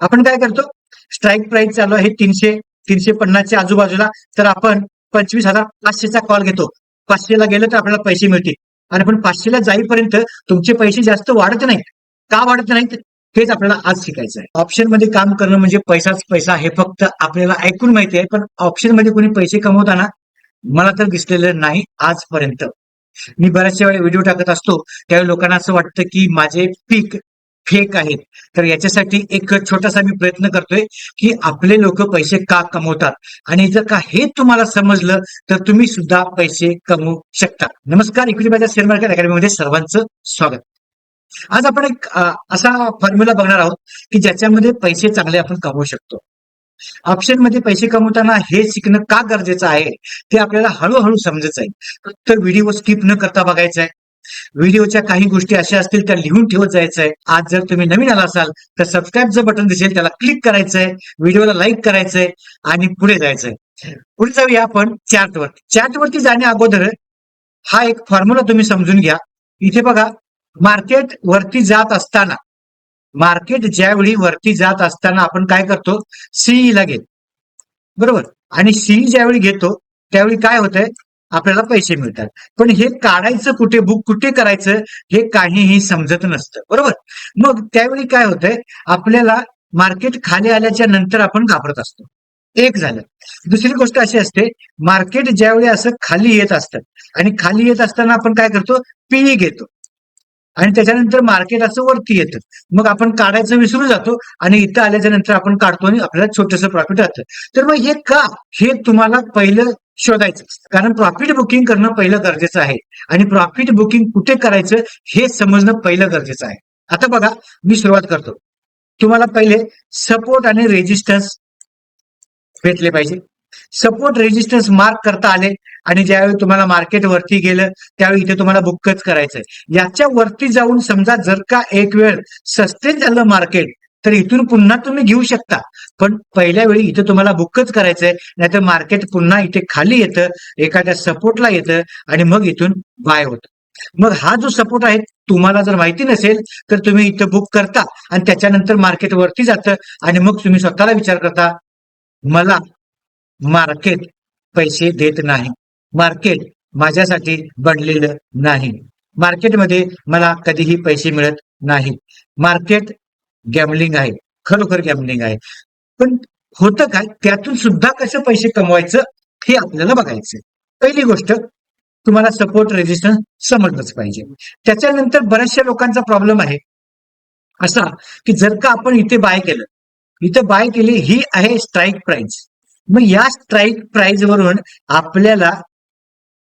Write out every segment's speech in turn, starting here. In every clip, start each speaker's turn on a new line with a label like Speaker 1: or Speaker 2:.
Speaker 1: आपण काय करतो? स्ट्राईक प्राइस चालू आहे तीनशे तीनशे पन्नासच्या आजूबाजूला. तर आपण पंचवीस हजार पाचशेचा कॉल घेतो. पाचशेला गेलं तर आपल्याला पैसे मिळतील. आणि पण पाचशेला जाईपर्यंत तुमचे पैसे जास्त वाढत नाहीत. का वाढत नाहीत? हेच आपल्याला आज शिकायचं आहे. ऑप्शनमध्ये काम करणं म्हणजे पैसाच पैसा हे फक्त आपल्याला ऐकून माहिती आहे. पण ऑप्शनमध्ये कोणी पैसे कमवताना मला तर दिसलेलं नाही आजपर्यंत. मी बऱ्याचशा वेळा व्हिडिओ टाकत असतो. त्यावेळी लोकांना असं वाटतं की माझे पीक फेक आहेत. तर याच्यासाठी एक छोटासा मी प्रयत्न करतोय की आपले लोक पैसे का कमवतात? आणि जर का हे तुम्हाला समजलं तर तुम्ही सुद्धा पैसे कमवू शकता. नमस्कार इक्विटी बाजार शेअर मार्केट अकॅडमीमध्ये सर्वांचं स्वागत. आज आपण एक असा फॉर्म्युला बघणार आहोत की ज्याच्यामध्ये पैसे चांगले आपण कमवू शकतो. ऑप्शनमध्ये पैसे कमवताना हे शिकणं का गरजेचं आहे ते आपल्याला हळूहळू समजत जाईल तर व्हिडिओ स्किप न करता बघायचा आहे. व्हिडिओच्या काही गोष्टी अशा असतील त्या लिहून ठेवत जायचंय. आज जर तुम्ही नवीन आला असाल तर सबस्क्राईबचं बटन दिसेल त्याला क्लिक करायचंय व्हिडिओला लाईक करायचंय आणि पुढे जायचंय. पुढे जाऊया आपण चॅटवर चॅटवरती जाण्या अगोदर हा एक फॉर्म्युला तुम्ही समजून घ्या. इथे बघा मार्केट वरती जात असताना मार्केट ज्यावेळी वरती जात असताना आपण काय करतो? सीई ला घेतो. बरोबर? आणि सीई ज्यावेळी घेतो त्यावेळी काय होतंय? आपल्याला पैसे मिळतात. पण हे काढायचं कुठे बुक कुठे करायचं हे काहीही समजत नसतं. बरोबर? मग त्यावेळी काय होतंय? आपल्याला मार्केट खाली आल्याच्यानंतर आपण घाबरत असतो. एक झालं. दुसरी गोष्ट अशी असते मार्केट ज्यावेळी असं खाली येत असतं आणि खाली येत असताना आपण काय करतो? पीई घेतो. आणि त्याच्यानंतर मार्केट असं वरती येतं. मग आपण काढायचं विसरून जातो आणि इथं आल्याच्यानंतर आपण काढतो आणि आपल्याला छोटस प्रॉफिट राहतं. तर मग हे का? हे तुम्हाला पहिलं शोधायचं. कारण प्रॉफिट बुकिंग करणं पहिलं गरजेचं आहे. आणि प्रॉफिट बुकिंग कुठे करायचं हे समजणं पहिलं गरजेचं आहे. आता बघा मी सुरुवात करतो. तुम्हाला पहिले सपोर्ट आणि रेजिस्टन्स भेटले पाहिजे. सपोर्ट रेजिस्टन्स मार्क करता आले आणि ज्यावेळी तुम्हाला मार्केट वरती गेलं त्यावेळी इथे तुम्हाला बुकच करायचंय. याच्या वरती जाऊन समजा जर का एक वेळ सस्टेन झालं मार्केट तर इथून पुन्हा तुम्ही घेऊ शकता. पण पहिल्या वेळी इथं तुम्हाला बुकच करायचंय नाहीतर मार्केट पुन्हा इथे खाली येतं एखाद्या सपोर्टला येतं आणि मग इथून बाय होतं. मग हा जो सपोर्ट आहे तुम्हाला जर माहिती नसेल तर तुम्ही इथं बुक करता आणि त्याच्यानंतर मार्केट वरती जातं आणि मग तुम्ही स्वतःला विचार करता मला मार्केट पैसे देत नाही. मार्केट माझ्यासाठी बनलेलं नाही. मार्केटमध्ये मला कधीही पैसे मिळत नाही. मार्केट गॅमलिंग आहे. खरोखर गॅमलिंग आहे. पण होतं काय? त्यातून सुद्धा कसं पैसे कमवायचं हे आपल्याला बघायचं पहिली गोष्ट तुम्हाला सपोर्ट रेजिस्टन्स समजलंच पाहिजे. त्याच्यानंतर बऱ्याचशा लोकांचा प्रॉब्लेम आहे. असा की जर का आपण इथे बाय केलं इथं बाय केली ही आहे स्ट्राईक प्राइस मग या स्ट्राईक प्राइस वरून आपल्याला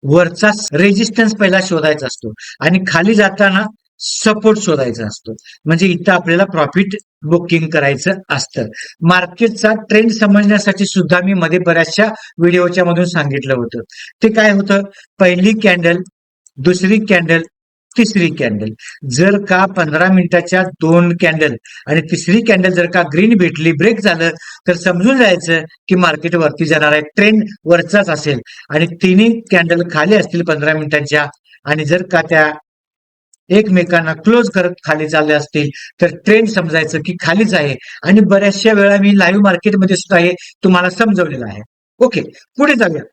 Speaker 1: वरचा रेजिस्टन्स पहिला शोधायचा असतो. आणि खाली जाताना सपोर्ट शोधायचा असतो. म्हणजे इथं आपल्याला प्रॉफिट बुकिंग करायचं असतं. मार्केटचा ट्रेंड समजण्यासाठी सुद्धा मी मध्ये बऱ्याचशा व्हिडिओच्या मधून सांगितलं होतं. ते काय होतं? पहिली कॅन्डल दुसरी कॅन्डल तिसरी कॅन्डल जर का पंधरा मिनिटाच्या दोन कॅन्डल आणि तिसरी कॅन्डल जर का ग्रीन भेटली ब्रेक झालं तर समजून जायचं की मार्केट वरती जाणार आहे ट्रेंड वरचाच असेल. आणि तिन्ही कॅन्डल खाली असतील पंधरा मिनिटांच्या आणि जर का त्या एकमेकांना क्लोज करत खाली चालले असतील तर ट्रेंड समजायचं की खालीच आहे. आणि बऱ्याचशा वेळा मी लाईव्ह मार्केटमध्ये सुद्धा हे तुम्हाला समजवलेलं आहे. ओके पुढे जाऊया.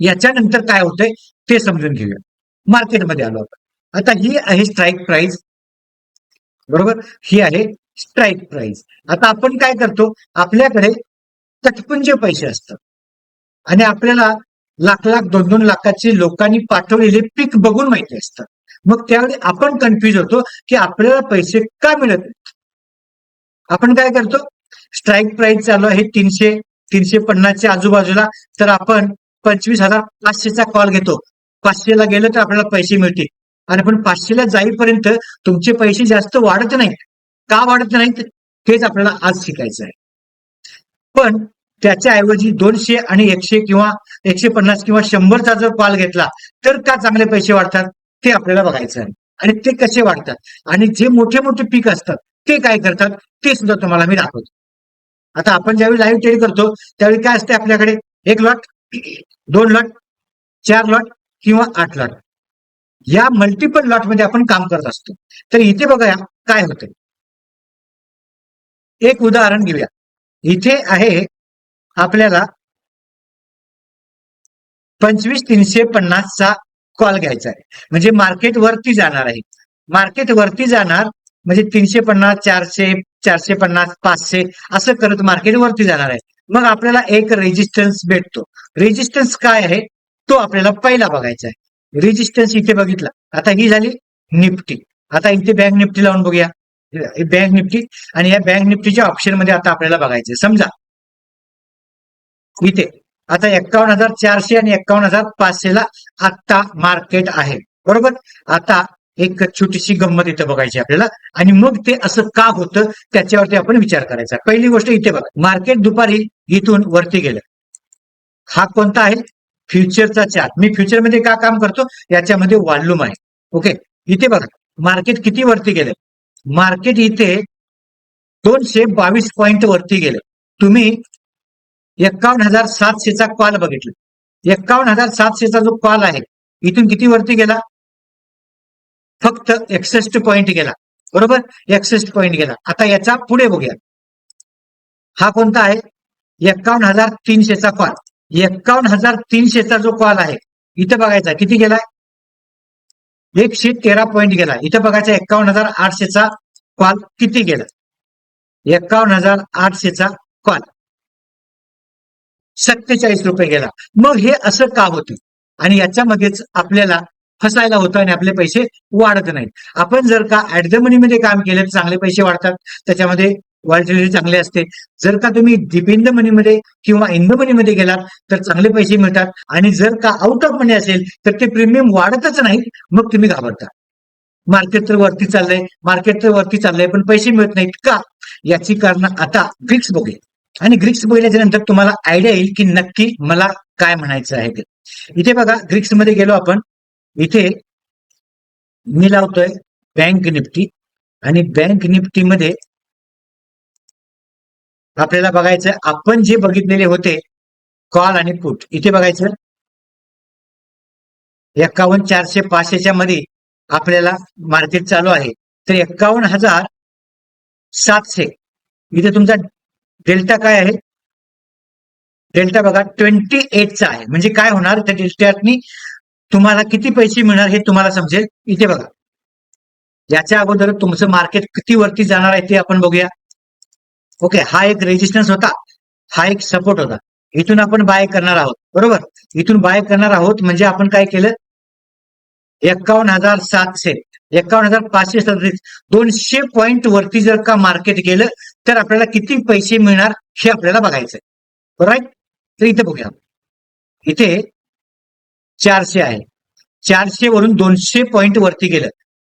Speaker 1: याच्यानंतर काय होतंय ते समजून घेऊया. मार्केटमध्ये आलो आपण. आता ही आहे स्ट्राईक प्राइस बरोबर? ही आहे स्ट्राईक प्राइस आता आपण काय करतो आपल्याकडे तटपुंजे पैसे असतात. आणि आपल्याला लाख लाख दोन दोन लाखाचे लोकांनी पाठवलेले पीक बघून माहिती असतात मग त्यावेळी आपण कन्फ्यूज होतो की आपल्याला पैसे का मिळत आपण काय करतो? स्ट्राईक प्राइस चालू आहे तीनशे तीनशे पन्नासच्या आजूबाजूला तर आपण पंचवीस हजार पाचशेचा कॉल घेतो. पाचशेला गेलं तर आपल्याला पैसे मिळतील. आणि पण पाचशेला जाईपर्यंत तुमचे पैसे जास्त वाढत नाहीत. का वाढत नाहीत? हेच आपल्याला आज शिकायचं आहे. पण त्याच्या ऐवजी दोनशे आणि एकशे किंवा एकशे पन्नास किंवा शंभरचा जर कॉल घेतला तर का चांगले पैसे वाढतात? ते आपल्याला बघायचं आहे. आणि ते कसे वाढतात? आणि जे मोठे मोठे पीक असतात ते काय करतात? ते सुद्धा तुम्हाला मी दाखवतो. आता आपण ज्यावेळी लाईव्ह ट्रेड करतो त्यावेळी काय असते आपल्याकडे? एक लॉट दोन लॉट चार लॉट किंवा आठ लॉट या मल्टिपल लॉटमध्ये आपण काम करत असतो. तर इथे बघा काय होतं एक उदाहरण घेऊया. इथे आहे आपल्याला पंचवीस तीनशे पन्नासचा कॉल घ्यायचा आहे. म्हणजे मार्केट वरती जाणार आहे. मार्केट वरती जाणार म्हणजे तीनशे पन्नास चारशे चारशे पन्नास पाचशे असं करत मार्केट वरती जाणार आहे. मग आपल्याला एक रेजिस्टन्स भेटतो. रेजिस्टन्स काय आहे? तो आपल्याला पहिला बघायचा आहे. रेजिस्टन्स इथे बघितला. आता ही झाली निफ्टी. आता इथे बँक निफ्टी लावून बघूया. बँक निफ्टी आणि या बँक निफ्टीच्या ऑप्शनमध्ये आता आपल्याला बघायचं समजा इथे आता एक्कावन्न हजार चारशे आणि एक्कावन्न हजार पाचशे ला आत्ता मार्केट आहे. बरोबर? आता एक छोटीशी गंमत इथे बघायची आपल्याला. आणि मग ते असं का होतं? त्याच्यावरती आपण विचार करायचा. पहिली गोष्ट इथे बघा. मार्केट दुपारी इथून वरती गेलं. हा कोणता आहे? फ्युचरचा चार्ट मी फ्युचरमध्ये का काम करतो? याच्यामध्ये वॉल्यूम आहे. ओके इथे बघा. मार्केट किती वरती गेलं? मार्केट इथे दोनशे बावीस पॉईंट वरती गेलं. तुम्ही एक्कावन्न हजार सातशेचा कॉल बघितला. एक्कावन्न हजार सातशेचा जो कॉल आहे इथून किती वरती गेला? फक्त एकसष्ट पॉईंट गेला. बरोबर? एकसष्ट पॉईंट गेला. आता याचा पुढे बघूया. हा कोणता आहे? एक्कावन्न हजार तीनशेचा कॉल एक्कावन्न हजार तीनशेचा जो कॉल आहे इथं बघायचा किती गेलाय एकशे तेरा पॉईंट गेला. इथं बघायचा एक्कावन्न हजार आठशेचा कॉल किती गेला? एक्कावन्न हजार आठशेचा कॉल सत्तेचाळीस रुपये गेला. मग हे असं का होतं? आणि याच्यामध्येच आपल्याला फसायला होतं आणि आपले पैसे वाढत नाहीत. आपण जर का ऍट द मनीमध्ये काम केलं तर चांगले पैसे वाढतात. त्याच्यामध्ये व्हॉल्टिलिटी चांगले असते. जर का तुम्ही डीप इन द मनीमध्ये किंवा इन द मनीमध्ये गेलात तर चांगले पैसे मिळतात. आणि जर का आउट ऑफ मनी असेल तर ते प्रीमियम वाढतच नाही मग तुम्ही घाबरता. मार्केट तर वरती चाललंय. मार्केट तर वरती चाललंय पण पैसे मिळत नाहीत. का? याची कारण आता फिक्स बघूया. आणि ग्रीक्स बघितल्याच्या नंतर तुम्हाला आयडिया येईल की नक्की मला काय म्हणायचं आहे ते. इथे बघा ग्रीक्समध्ये गेलो आपण. इथे मी लावतोय बँक निफ्टी आणि बँक निफ्टी मध्ये आपल्याला बघायचं आपण जे बघितलेले होते कॉल आणि पुट इथे बघायचं एक्कावन्न चारशे पाचशेच्या मध्ये आपल्याला मार्केट चालू आहे. तर एक्कावन्न हजार सातशे. इथे तुमचा डेल्टा काय आहे? डेल्टा बघा ट्वेंटी एटचा आहे. म्हणजे काय होणार? त्या डेल्टानी तुम्हाला किती पैसे मिळणार हे तुम्हाला समजेल. इथे बघा. याच्या अगोदर तुमचं मार्केट किती वरती जाणार आहे ते आपण बघूया. ओके हा एक रेजिस्टन्स होता. हा एक सपोर्ट होता. इथून आपण बाय करणार आहोत. बरोबर? इथून बाय करणार आहोत म्हणजे आपण काय केलं? एक्कावन्न हजार सातशे. एक्कावन्न हजार पाचशे सदतीस. दोनशे पॉईंट वरती जर का मार्केट गेलं तर आपल्याला किती पैसे मिळणार हे आपल्याला बघायचंय. राईट तर इथे बघूया. इथे चारशे आहे. चारशे वरून दोनशे पॉईंट वरती गेलं.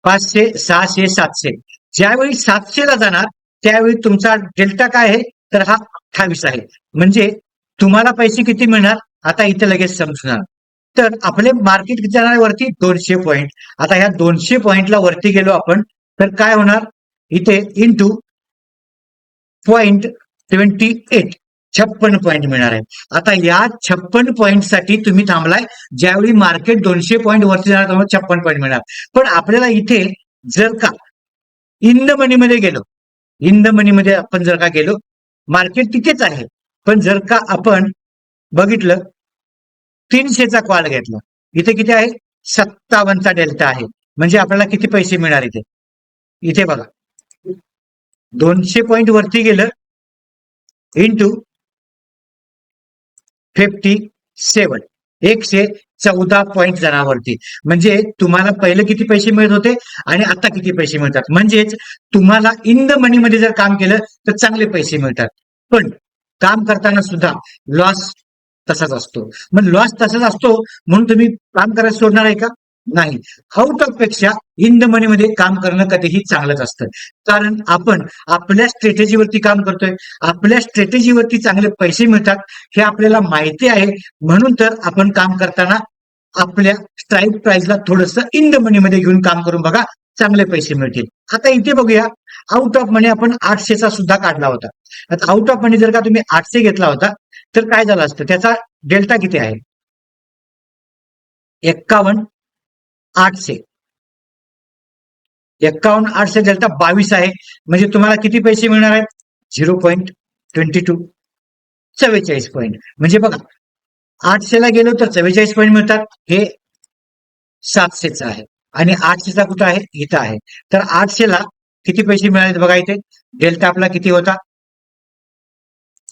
Speaker 1: पाचशे सहाशे सातशे. ज्यावेळी सातशेला जाणार त्यावेळी तुमचा डेल्टा काय आहे? तर हा अठ्ठावीस आहे. म्हणजे तुम्हाला पैसे किती मिळणार? आता इथे लगेच समजणार. तर आपले मार्केट किती जाणार वरती? दोनशे पॉईंट आता ह्या दोनशे पॉईंटला वरती गेलो आपण तर काय होणार? इथे इंटू पॉइंट ट्वेंटी एट छप्पन पॉइंट मिळणार आहे. आता या छप्पन पॉईंटसाठी तुम्ही थांबलाय. ज्यावेळी मार्केट दोनशे पॉईंट वरती जाणार तुम्हाला छप्पन पॉईंट मिळणार. पण आपल्याला इथे जर का इन द मध्ये गेलो इन द मध्ये आपण जर का गेलो मार्केट तिथेच आहे. पण जर का आपण बघितलं तीनशेचा कॉल घेतला. इथे किती आहे? सत्तावन्नचा डेल्टा आहे. म्हणजे आपल्याला किती पैसे मिळणार इथे? इथे बघा. दोनशे पॉइंट वरती गेलं इंटू फिफ्टी सेवन एकशे चौदा पॉईंट जणावरती म्हणजे तुम्हाला पहिले किती पैसे मिळत होते आणि आता किती पैसे मिळतात? म्हणजेच तुम्हाला इन द मनी मध्ये जर काम केलं तर चांगले पैसे मिळतात. पण काम करताना सुद्धा लॉस तसाच असतो. मग लॉस तसाच असतो म्हणून तुम्ही काम करायला सोडणार आहे का? नाही. आउट ऑफपेक्षा इन द मनी मध्ये काम करणं कधीही चांगलंच असतं. कारण आपण आपल्या स्ट्रॅटेजीवरती काम करतोय. आपल्या स्ट्रॅटेजीवरती चांगले पैसे मिळतात हे आपल्याला माहिती आहे. म्हणून तर आपण काम करताना आपल्या स्ट्राईक प्राइसला थोडस इन द मनी मध्ये घेऊन काम करून बघा चांगले पैसे मिळतील. आता इथे बघूया आउट ऑफ मनी आपण आठशेचा सुद्धा काढला होता. आता आउट ऑफ मनी जर का तुम्ही आठशे घेतला होता तर काय झालं असतं? त्याचा डेल्टा किती आहे? एक्कावन्न आठशे. एक्कावन्न आठशे डेल्टा बावीस आहे. म्हणजे तुम्हाला किती पैसे मिळणार आहेत? Zero point twenty two. चव्वेचाळीस पॉईंट. म्हणजे बघा आठशेला गेलो तर चव्वेचाळीस पॉईंट मिळतात. हे सातशेचं आहे. आणि आठशेचा कुठं आहे? इथं आहे. तर आठशेला किती पैसे मिळाले बघा इथे? डेल्टा आपला किती होता?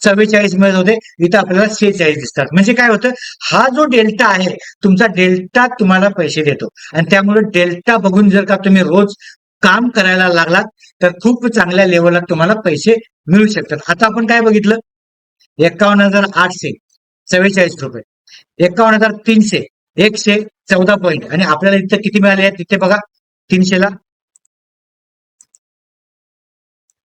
Speaker 1: चव्वेचाळीस मिळत होते. इथं आपल्याला शेहेचाळीस दिसतात. म्हणजे काय होतं? हा जो डेल्टा आहे तुमचा डेल्टा तुम्हाला पैसे देतो. आणि त्यामुळे डेल्टा बघून जर का तुम्ही रोज काम करायला लागलात तर खूप चांगल्या लेवलला तुम्हाला पैसे मिळू शकतात. आता आपण काय बघितलं? एकावन्न हजार आठशे चव्वेचाळीस रुपये. एकावन्न हजार तीनशे एकशे चौदा पॉईंट आणि आपल्याला इथं किती मिळाले तिथे बघा तीनशेला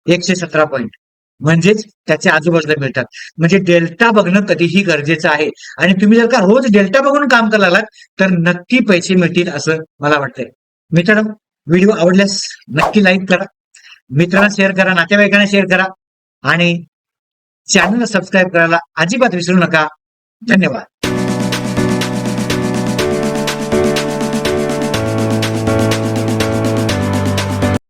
Speaker 1: एकशे सतरा पॉईंट म्हणजेच त्याच्या आजूबाजूला मिळतात. म्हणजे डेल्टा बघणं कधीही गरजेचं आहे. आणि तुम्ही जर का रोज डेल्टा बघून काम करायला लागलात तर नक्की पैसे मिळतील असं मला वाटतंय. मित्रांनो व्हिडिओ आवडल्यास नक्की लाईक करा. मित्रांना शेअर करा नातेवाईकांना शेअर करा. आणि चॅनलला सबस्क्राईब करायला अजिबात विसरू नका. धन्यवाद.